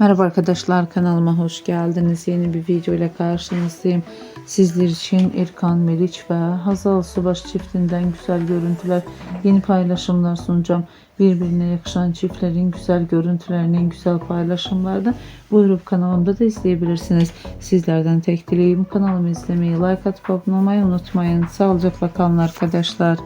Merhaba arkadaşlar kanalıma hoş geldiniz. Yeni bir video ile karşınızdayım. Sizler için Erkan Meriç ve Hazal Subaş çiftinden güzel görüntüler, yeni paylaşımlar sunacağım. Birbirine yakışan çiftlerin güzel görüntülerinin güzel paylaşımlarda buyurup kanalımda da izleyebilirsiniz. Sizlerden tek dileğim kanalımı izlemeyi, like atıp abone olmayı unutmayın. Sağlıcakla kalın arkadaşlar.